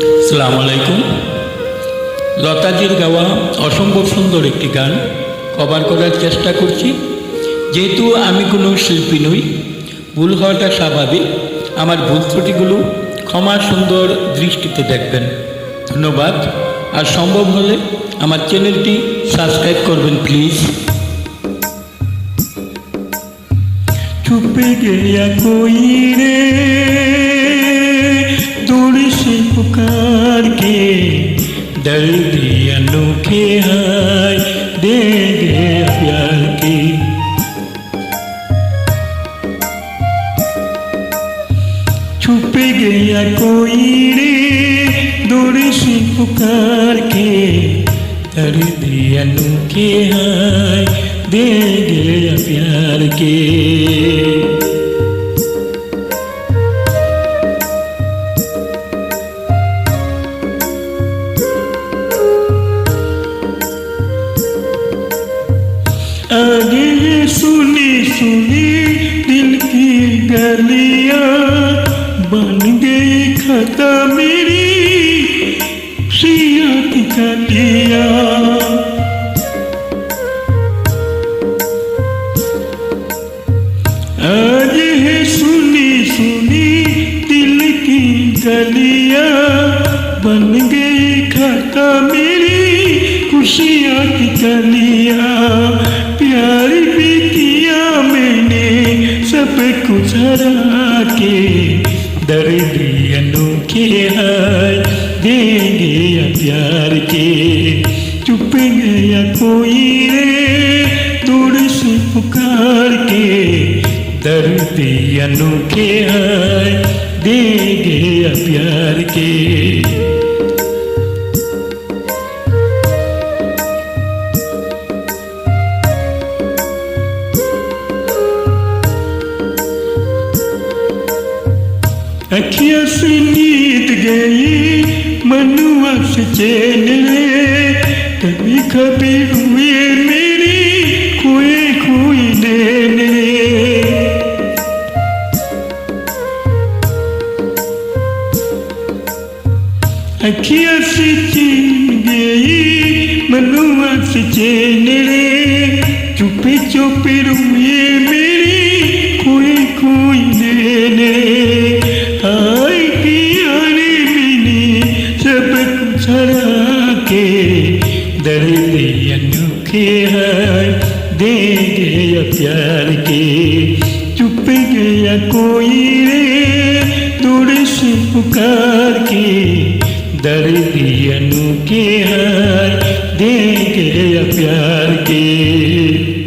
সালাম আলাইকুম। লতাজির গাওয়া অসম্ভব সুন্দর একটি গান কভার করার চেষ্টা করছি। যেহেতু আমি কোনো শিল্পী নই, ভুল হওয়াটা স্বাভাবিক। আমার ভুল ত্রুটিগুলো ক্ষমা সুন্দর দৃষ্টিতে দেখবেন। ধন্যবাদ। আর সম্ভব হলে আমার চ্যানেলটি সাবস্ক্রাইব করবেন, প্লিজ। চুপে के दर्द अनोखे हाय दे गया प्यार के। छुप गया कोई रे, दूर से पुकार के। दर्द अनोखे हाय दे गया प्यार के। सुनी, दिल की गलियाँ बन गई खता मेरी, सिया की कलियाँ। आज है सुनी सुनी, दिल की गलियाँ बन गई खाता मेरी, खुशियाँ की कलियाँ। कुछ के दर्द अनोखे हाय दे गया प्यार के। चुप गया कोई रे दूर से पुकार के। दर्द अनोखे हाय दे गया प्यार के। अखियाँ से नींद गई, मनुआ से चैन रे कभी कभी हुए मेरी खोए खोए नैन रे अखियाँ से चीन गई, मनुआ से चैन रे चुपे चुपे रुए मेरी दर्दी अनोखे है दे प्यार के, चुप गया कोई रे दूर से पुकार के। दर्दी अनोखे है दे प्यार के।